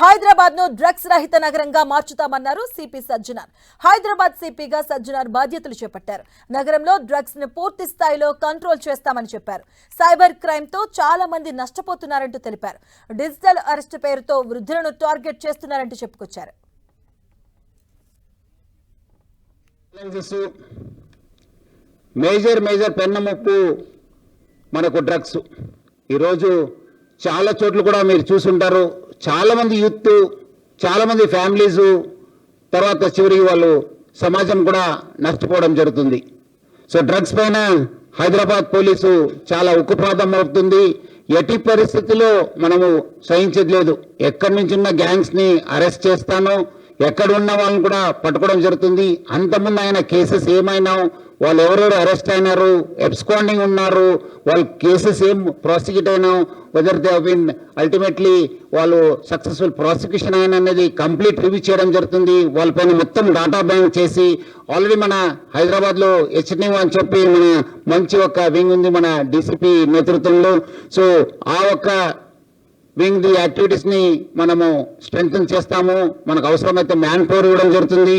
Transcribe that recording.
హైదరాబాద్ను డ్రగ్స్ రహిత నగరంగా మార్చుతామన్నారు సిపి సజ్జనార్. హైదరాబాద్ సిపిగా సజ్జనార్ బాధ్యతలు చేపట్టారు. నగరంలో డ్రగ్స్ను పూర్తి స్థాయిలో కంట్రోల్ చేస్తామని చెప్పారు. సైబర్ క్రైమ్తో చాలా మంది నష్టపోతున్నారంటూ తెలిపారు. డిజిటల్ అరెస్ట్ పేరుతో వృద్ధులను టార్గెట్ చేస్తున్నారంటూ చెప్పుకొచ్చారు. మేజర్ మేజర్ పెన్నముప్పు మనకు డ్రగ్స్. ఈరోజు చాలా చోట్ల కూడా మీరు చూసుంటారు. చాలామంది యూత్ చాలామంది ఫ్యామిలీస్ తర్వాత చివరికి వాళ్ళు సమాజం కూడా నష్టపోవడం జరుగుతుంది. సో డ్రగ్స్ పైన హైదరాబాద్ పోలీసు చాలా ఉక్కుపాదం అవుతుంది ఎట్టి పరిస్థితుల్లో మనము సహించేది లేదు. ఎక్కడి నుంచి ఉన్న గ్యాంగ్స్ని అరెస్ట్ చేస్తాను ఎక్కడ ఉన్న వాళ్ళని కూడా పట్టుకోవడం జరుగుతుంది. అంతకుముందు ఆయన కేసెస్ ఏమైనా వాళ్ళు ఎవరెవరు అరెస్ట్ అయినారు? ఎబ్స్కాండింగ్ ఉన్నారు. వాళ్ళ కేసెస్ ఏం ప్రాసిక్యూట్ అయినా వెదర్ దే బిన్ అల్టిమేట్లీ వాళ్ళు సక్సెస్ఫుల్ ప్రాసిక్యూషన్ అయిన అనేది కంప్లీట్ రివ్యూ చేయడం జరుగుతుంది. వాళ్ళపైన మొత్తం డాటా బ్యాంక్ చేసి ఆల్రెడీ మన హైదరాబాద్లో హెచ్ఎన్యూ అని చెప్పి మన మంచి ఒక వింగ్ ఉంది మన డీసీపీ నేతృత్వంలో. సో ఆ ఒక్క వింగ్ ది యాక్టివిటీస్ని మనము స్ట్రెంగ్ చేస్తాము. మనకు అవసరమైతే మ్యాన్ పవర్ ఇవ్వడం జరుగుతుంది.